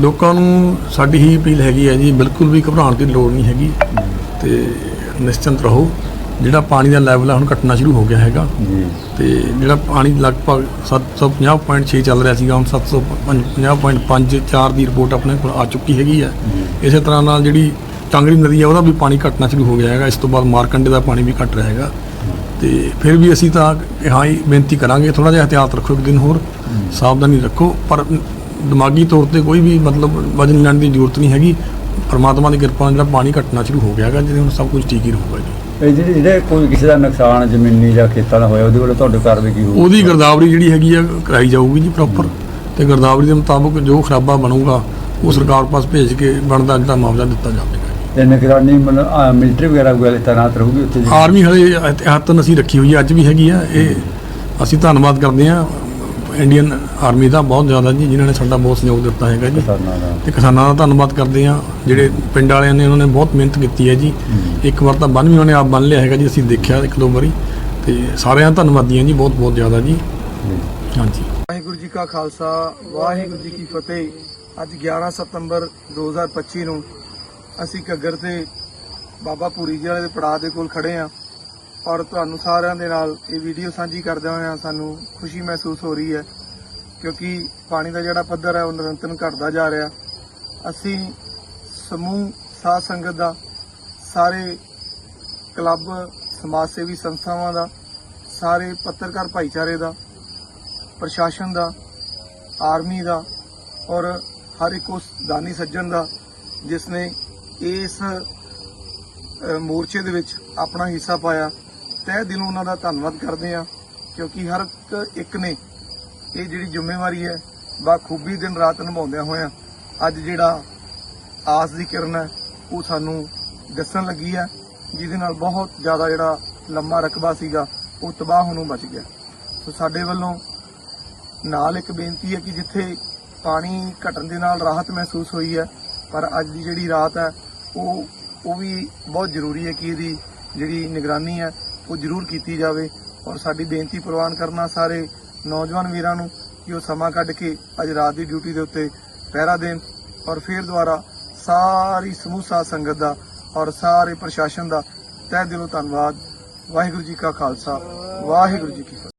ਲੋਕਾਂ ਨੂੰ ਸਾਡੀ ਹੀ ਅਪੀਲ ਹੈਗੀ ਹੈ ਜੀ ਬਿਲਕੁਲ ਵੀ ਘਬਰਾਉਣ ਦੀ ਲੋੜ ਨਹੀਂ ਹੈਗੀ। ਤੇ ਨਿਸ਼ਚਿੰਤ ਰਹੋ ਜਿਹੜਾ ਪਾਣੀ ਦਾ ਲੈਵਲ ਹੈ ਹੁਣ ਘਟਣਾ ਸ਼ੁਰੂ ਹੋ ਗਿਆ ਹੈਗਾ। ਤੇ ਜਿਹੜਾ ਪਾਣੀ ਲਗਭਗ 750.6 ਚੱਲ ਰਿਹਾ ਸੀਗਾ ਹੁਣ 750.5 4 ਦੀ ਰਿਪੋਰਟ ਆਪਣੇ ਕੋਲ ਆ ਚੁੱਕੀ ਹੈਗੀ ਹੈ। ਇਸੇ ਤਰ੍ਹਾਂ ਨਾਲ ਜਿਹੜੀ ਟਾਂਗਰੀ ਨਦੀ ਹੈ ਉਹਦਾ ਵੀ ਪਾਣੀ ਘਟਣਾ ਸ਼ੁਰੂ ਹੋ ਗਿਆ ਹੈਗਾ। ਇਸ ਤੋਂ ਬਾਅਦ ਮਾਰਕੰਡੇ ਦਾ ਪਾਣੀ ਵੀ ਘਟ ਰਿਹਾ ਹੈਗਾ। ਤੇ ਫਿਰ ਵੀ ਅਸੀਂ ਤਾਂ ਹਾਂ ਹੀ ਬੇਨਤੀ ਕਰਾਂਗੇ ਥੋੜਾ ਜਿਹਾ ਇhtiyਾਤ ਰੱਖੋ ਇੱਕ ਦਿਨ ਹੋਰ। ਸਾਵਧਾਨੀ ਰੱਖੋ ਪਰ ਦਿਮਾਗੀ ਤੌਰ ਤੇ ਕੋਈ ਵੀ ਮਤਲਬ ਵਜਨ ਲੈਣ ਦੀ ਜ਼ਰੂਰਤ ਨਹੀਂ ਹੈਗੀ। ਪਰਮਾਤਮਾ ਦੀ ਕਿਰਪਾ ਨਾਲ ਜਿਹੜਾ ਪਾਣੀ ਘਟਣਾ ਸ਼ੁਰੂ ਹੋ ਗਿਆ ਹੈਗਾ ਜਿਹਦੇ ਹੁਣ ਸਭ ਕੁਝ ਠੀਕ ਹੀ ਰਹੂਗਾ ਜੀ। ਇਹ ਜਿਹੜੇ ਜਿਹੜੇ ਕੋਈ ਕਿਸੇ ਦਾ ਨੁਕਸਾਨ ਜ਼ਮੀਨੀ ਜਾਂ ਖੇਤਾਂ ਦਾ ਹੋਇਆ ਉਹਦੇ ਵੱਲੋਂ ਤੁਹਾਡੇ ਕਾਰਵਾਈ ਕੀ ਹੋਊਗੀ? ਉਹਦੀ ਗਰਦਾਵਰੀ ਜਿਹੜੀ ਹੈਗੀ ਆ ਕਰਾਈ ਜਾਊਗੀ ਜੀ ਪ੍ਰੋਪਰ ਤੇ ਗਰਦਾਵਰੀ ਦੇ ਮੁਤਾਬਕ ਜੋ ਖਰਾਬਾ ਬਣੂਗਾ ਉਹ ਸਰਕਾਰ ਪਾਸ ਭੇਜ ਕੇ ਬਣਦਾ ਜਿਹੜਾ ਮੁਆਵਜ਼ਾ ਦਿੱਤਾ ਜਾਵੇਗਾ ਤੇ ਨਿਗਰਾਨੀ ਮਿਲਟਰੀ ਵਗੈਰਾ ਕੋਈ ਤਾਇਨਾਤ ਰਹੂਗੀ ਉੱਥੇ ਆਰਮੀ ਹਲੇ ਇਤਿਹਾਤਨ ਅਸੀਂ ਰੱਖੀ ਹੋਈ ਹੈ ਅੱਜ ਵੀ ਹੈਗੀ ਆ। ਇਹ ਅਸੀਂ ਧੰਨਵਾਦ ਕਰਦੇ ਆ ਇੰਡੀਅਨ ਆਰਮੀ ਦਾ ਬਹੁਤ ਜ਼ਿਆਦਾ ਜੀ ਜਿਨ੍ਹਾਂ ਨੇ ਸਾਡਾ ਬਹੁਤ ਸਹਿਯੋਗ ਦਿੱਤਾ ਹੈਗਾ ਜੀ। ਕਿਸਾਨਾਂ ਦਾ। ਤੇ ਕਿਸਾਨਾਂ ਦਾ ਧੰਨਵਾਦ ਕਰਦੇ ਆ ਜਿਹੜੇ ਪਿੰਡ ਵਾਲਿਆਂ ਨੇ ਉਹਨਾਂ ਨੇ ਬਹੁਤ ਮਿਹਨਤ ਕੀਤੀ ਹੈ ਜੀ। ਇੱਕ ਵਾਰ ਤਾਂ ਬੰਨ ਵੀ ਉਹਨੇ ਆਪ ਬੰਨ ਲਿਆ ਹੈਗਾ ਜੀ ਅਸੀਂ ਦੇਖਿਆ ਇੱਕ ਦੋ ਵਾਰੀ। ਤੇ ਸਾਰਿਆਂ ਦਾ ਧੰਨਵਾਦੀ ਹਾਂ ਜੀ ਬਹੁਤ ਬਹੁਤ ਜ਼ਿਆਦਾ ਜੀ। ਜੀ। ਹਾਂਜੀ। ਵਾਹਿਗੁਰੂ ਜੀ ਕਾ ਖਾਲਸਾ ਵਾਹਿਗੁਰੂ ਜੀ ਕੀ ਫਤਿਹ। ਅੱਜ 11 ਸਤੰਬਰ 2025 ਨੂੰ ਅਸੀਂ ਘੱਗਰ ਤੇ ਬਾਬਾ ਪੂਰੀ ਜੀ ਵਾਲੇ ਦੇ ਪੜਾਅ ਦੇ ਕੋਲ ਖੜੇ ਆ ਔਰ ਤੁਹਾਨੂੰ ਸਾਰਿਆਂ ਦੇ ਨਾਲ ਇਹ ਵੀਡੀਓ ਸਾਂਝੀ ਕਰਦਿਆਂ ਹੋਇਆਂ ਸਾਨੂੰ ਖੁਸ਼ੀ ਮਹਿਸੂਸ ਹੋ ਰਹੀ ਹੈ, ਕਿਉਂਕਿ ਪਾਣੀ ਦਾ ਜਿਹੜਾ ਪੱਧਰ ਹੈ ਉਹ ਨਿਰੰਤਰ ਘਟਦਾ ਜਾ ਰਿਹਾ। ਅਸੀਂ ਸਮੂਹ, ਸਾਧ ਸੰਗਤ ਦਾ, ਸਾਰੇ ਕਲੱਬ ਸਮਾਜ ਸੇਵੀ ਸੰਸਥਾਵਾਂ ਦਾ, ਸਾਰੇ ਪੱਤਰਕਾਰ ਭਾਈਚਾਰੇ ਦਾ, ਪ੍ਰਸ਼ਾਸਨ ਦਾ, ਆਰਮੀ ਦਾ ਔਰ ਹਰ ਇੱਕ ਉਸ ਦਾਨੀ ਸੱਜਣ ਦਾ, ਜਿਸ ਨੇ ਇਸ ਮੋਰਚੇ ਦੇ ਵਿੱਚ ਆਪਣਾ ਹਿੱਸਾ ਪਾਇਆ। ਤਹਿ ਦਿਲੋਂ ਉਹਨਾਂ ਦਾ ਧੰਨਵਾਦ ਕਰਦੇ ਆ ਕਿਉਂਕਿ ਹਰ ਇੱਕ ਨੇ ਇਹ ਜਿਹੜੀ ਜ਼ਿੰਮੇਵਾਰੀ ਹੈ ਬਾਖੂਬੀ ਦਿਨ ਰਾਤ ਨਿਭਾਉਂਦਿਆਂ ਹੋਇਆਂ ਅੱਜ ਜਿਹੜਾ ਆਸ ਦੀ ਕਿਰਨ ਹੈ, ਉਹ ਸਾਨੂੰ ਦੱਸਣ ਲੱਗੀ ਹੈ, ਜਿਹਦੇ ਨਾਲ ਬਹੁਤ ਜ਼ਿਆਦਾ ਜਿਹੜਾ ਲੰਮਾ ਰਕਬਾ ਸੀਗਾ, ਉਹ ਤਬਾਹ ਹੋਣੋਂ ਬਚ ਗਿਆ। ਸੋ ਸਾਡੇ ਵੱਲੋਂ ਨਾਲ ਇੱਕ ਬੇਨਤੀ ਹੈ ਕਿ ਜਿੱਥੇ ਪਾਣੀ ਘਟਣ ਦੇ ਨਾਲ ਰਾਹਤ ਮਹਿਸੂਸ ਹੋਈ ਹੈ, ਪਰ ਅੱਜ ਦੀ ਜਿਹੜੀ ਰਾਤ ਹੈ, ਉਹ ਉਹ ਵੀ ਬਹੁਤ ਜ਼ਰੂਰੀ ਹੈ ਕਿ ਇਹਦੀ ਜਿਹੜੀ ਨਿਗਰਾਨੀ ਹੈ ਉਹ ਜ਼ਰੂਰ ਕੀਤੀ ਜਾਵੇ ਔਰ ਸਾਡੀ ਬੇਨਤੀ ਪ੍ਰਵਾਨ ਕਰਨਾ ਸਾਰੇ ਨੌਜਵਾਨ ਵੀਰਾਂ ਨੂੰ ਕਿ ਉਹ ਸਮਾਂ ਕੱਢ ਕੇ ਅੱਜ ਰਾਤ ਦੀ ਡਿਊਟੀ ਦੇ ਉੱਤੇ ਪਹਿਰਾ ਦੇਣ ਔਰ ਫਿਰ ਦੁਬਾਰਾ ਸਾਰੀ ਸਮੂਹ ਸਾਧ ਸੰਗਤ ਦਾ ਔਰ ਸਾਰੇ ਪ੍ਰਸ਼ਾਸਨ ਦਾ ਤਹਿ ਦਿਲੋਂ ਧੰਨਵਾਦ। ਵਾਹਿਗੁਰੂ ਜੀ ਕਾ ਖਾਲਸਾ, ਵਾਹਿਗੁਰੂ ਜੀ ਕੀ ਫਤਿਹ।